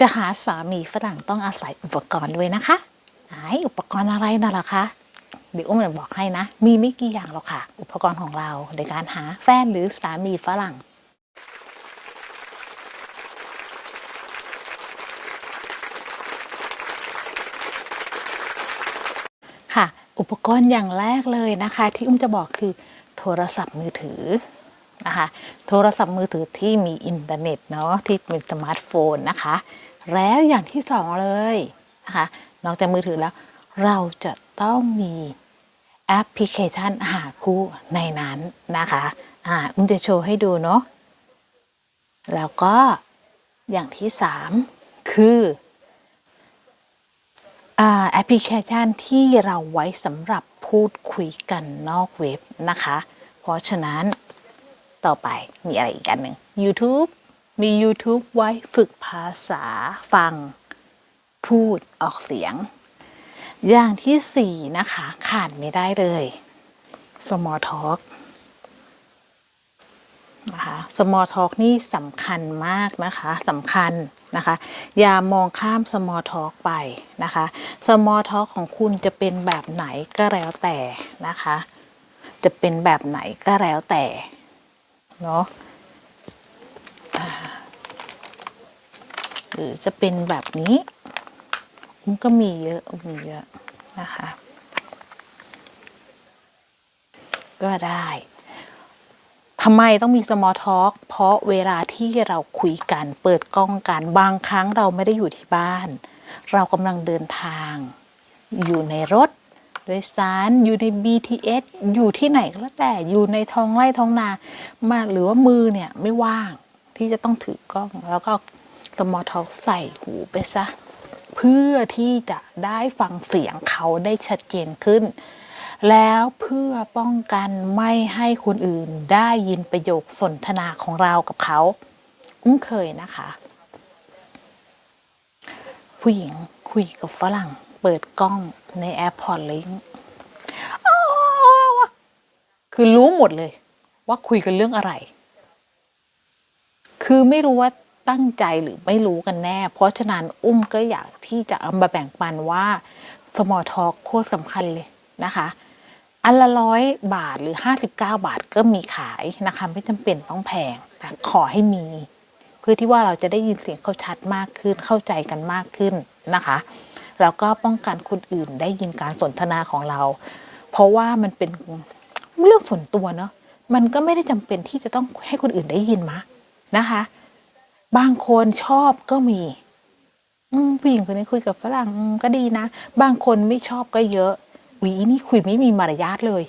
จะหาสามีฝรั่งต้องอาศัยอุปกรณ์ด้วยนะคะไอ้อุปกรณ์อะไรน่ะล่ะคะเดี๋ยวอุ้มจะบอกให้นะ มีไม่กี่อย่างหรอกค่ะ อุปกรณ์ของเราในการหาแฟนหรือสามีฝรั่งค่ะ อุปกรณ์อย่างแรกเลยนะคะ ที่อุ้มจะบอกคือโทรศัพท์มือถือ นะคะโทรศัพท์มือถือที่มีอินเทอร์เน็ตเนาะที่เป็นสมาร์ทโฟนนะคะ แล้วอย่างที่สองเลยนะคะนอกจากมือถือแล้ว เราจะต้องมีแอปพลิเคชันหาคู่ในนั้นนะคะอ่าอุ้มจะโชว์ให้ดูเนาะแล้วก็อย่างที่สามคืออ่าแอปพลิเคชันที่เราไว้สำหรับพูดคุยกันนอกเว็บนะคะ เพราะฉะนั้น ต่อไปมีอะไรอีกอันหนึ่ง YouTube มี YouTube ไว้ฝึกภาษาฟัง พูดออกเสียง อย่างที่สี่นะคะ ขาดไม่ได้เลย Small Talk นะคะ small talk นี่สำคัญมากนะคะสำคัญนะคะ อย่ามองข้าม small talk ไปนะคะ small talk ของคุณจะเป็นแบบไหนก็แล้วแต่นะคะ จะเป็นแบบไหนก็แล้วแต่ เนาะหรือจะเป็นแบบนี้ มันก็มีเยอะมีเยอะนะคะ ก็ได้ทำไมต้องมี small talk เพราะเวลาที่เราคุยกันเปิดกล้องกันบางครั้งเราไม่ได้อยู่ที่บ้าน เรากำลังเดินทาง อยู่ในรถ โดยสารอยู่ใน BTS อยู่ที่ไหนก็แล้วแต่อยู่ในท้องไร่ท้องนามาหรือว่ามือเนี่ยไม่ว่างที่จะต้องถือกล้อง แล้วก็ small talk ใส่หูไปซะ เพื่อที่จะได้ฟังเสียงเขาได้ชัดเจนขึ้น แล้วเพื่อป้องกันไม่ให้คนอื่นได้ยินประโยคสนทนาของเรากับเขา อุ้มเคยนะคะ ผู้หญิงคุยกับฝรั่ง เปิดกล้องในแอร์พอร์ตลิงคือรู้หมดเลย ว่าคุยกันเรื่องอะไร คือไม่รู้ว่าตั้งใจหรือไม่รู้กันแน่ เพราะฉะนั้นอุ้มก็อยากที่จะเอามาแบ่งปันว่า small talk โคตรสำคัญเลยนะคะ อันละร้อยบาทหรือ 59 บาทก็มีขายนะคะ ไม่จำเป็นต้องแพง แต่ขอให้มี เพื่อที่ว่าเราจะได้ยินเสียงเขาชัดมากขึ้นเข้าใจกันมากขึ้นนะคะ แล้วก็ป้องกันคนอื่นได้ยินการสนทนาของเรา เพราะว่ามันเป็นเรื่องส่วนตัวเนาะมันก็ไม่ได้จำเป็นที่จะต้องให้คนอื่นได้ยินมะนะคะ บางคนชอบก็มีผู้หญิงคนนี้คุยกับฝรั่งก็ดีนะ บางคนไม่ชอบก็เยอะวีนี่คุยไม่มีมารยาทเลย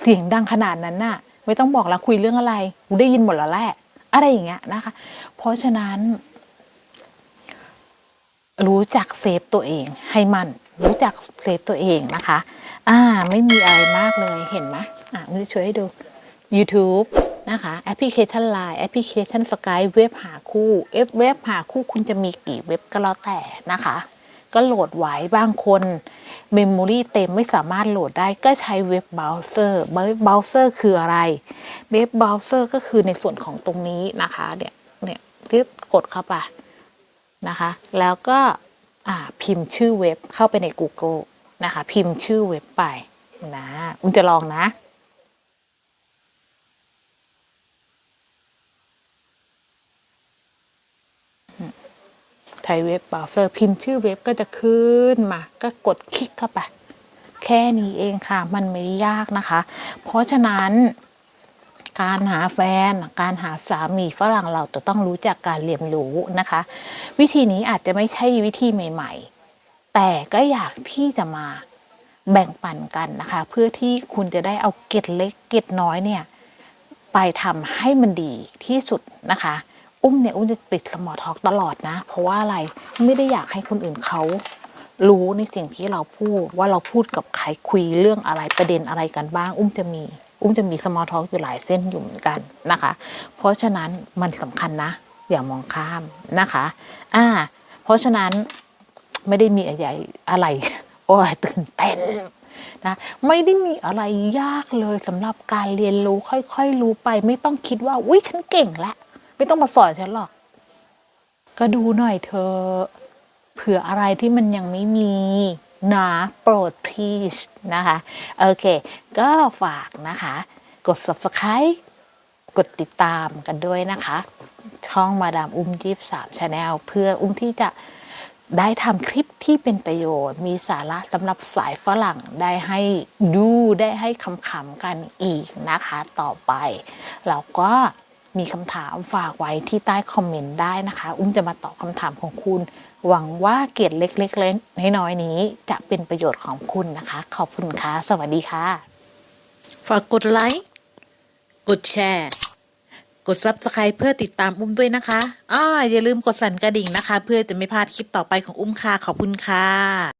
เสียงดังขนาดนั้นน่ะ ไม่ต้องบอกแล้วคุยเรื่องอะไรกูได้ยินหมดแล้วแหละอะไรอย่างเงี้ยนะคะ เพราะฉะนั้น รู้จักเซฟตัวเองให้มันรู้จักเซฟตัวเองนะคะ อ่า ไม่มีอะไรมากเลยเห็นไหมอะมือช่วยให้ดู YouTube นะคะแอปพลิเคชัน Line แอปพลิเคชัน Skype เว็บหาคู่เอฟเว็บหาคู่คุณจะมีกี่เว็บก็แล้วแต่นะคะ ก็โหลดไว้บางคนเมมโมรีเต็มไม่สามารถโหลดได้ก็ใช้เว็บเบราว์เซอร์เว็บเบราว์เซอร์คืออะไร เว็บเบราว์เซอร์ก็คือในส่วนของตรงนี้นะคะเนี่ยเนี่ยที่กดเข้าไป นะคะ แล้วก็พิมพ์ชื่อเว็บเข้าไปใน Google นะคะ พิมพ์ชื่อเว็บไปนะอุณจะลองนะใช้เว็บเบราว์เซอร์พิมพ์ชื่อเว็บก็จะขึ้นมา ก็กดคลิกเข้าไป แค่นี้เองค่ะ มันไม่ได้ยากนะคะ เพราะฉะนั้น การหาแฟน การหาสามีฝรั่งเราจะต้องรู้จักการเรียนรู้นะคะ วิธีนี้อาจจะไม่ใช่วิธีใหม่ ๆ แต่ก็อยากที่จะมาแบ่งปันกันนะคะ เพื่อที่คุณจะได้เอาเกร็ดเล็กเกร็ดน้อยเนี่ยไปทำให้มันดีที่สุดนะคะ อุ้มเนี่ยอุ้มจะติดสมอทอกตลอดนะ เพราะว่าอะไรไม่ได้อยากให้คนอื่นเขารู้ในสิ่งที่เราพูดว่าเราพูดกับใครคุยเรื่องอะไรประเด็นอะไรกันบ้าง อุ้มจะมี อุ้มจะมีสมอท็อกอยู่หลายเส้นอยู่เหมือนกันนะคะ เพราะฉะนั้นมันสำคัญนะ อย่ามองข้ามนะคะอ่าเพราะฉะนั้นไม่ได้มีอะไรอะไรโอ้ยตื่นเต้นนะไม่ได้มีอะไรยากเลยสำหรับการเรียนรู้ค่อยๆ รู้ไป ไม่ต้องคิดว่าอุ้ยฉันเก่งแล้วไม่ต้องมาสอนฉันหรอก ก็ดูหน่อยเธอเผื่ออะไรที่มันยังไม่มี นะโปรด please นะคะ โอเค ก็ฝากนะคะ กด subscribe กดติดตามกันด้วยนะคะ ช่องมาดามอุ้มยีบสามชาแนลเพื่ออุ้มที่จะได้ทำคลิปที่เป็นประโยชน์ มีสาระสำหรับสายฝรั่งได้ให้ดูได้ให้คำๆกันอีกนะคะ ต่อไปแล้วก็ มีคำถามฝากไว้ที่ใต้คอมเมนต์ได้นะคะ อุ้มจะมาตอบคำถามของคุณ หวังว่าเกียรติเล็กๆเล็กน้อยๆนี้ จะเป็นประโยชน์ของคุณนะคะ ขอบคุณค่ะ สวัสดีค่ะ ฝากกดไลค์ กดแชร์ กด Subscribe เพื่อติดตามอุ้มด้วยนะคะอ้ออย่าลืมกดสั่นกระดิ่งนะคะ เพื่อจะไม่พลาดคลิปต่อไปของอุ้มค่ะ ขอบคุณค่ะ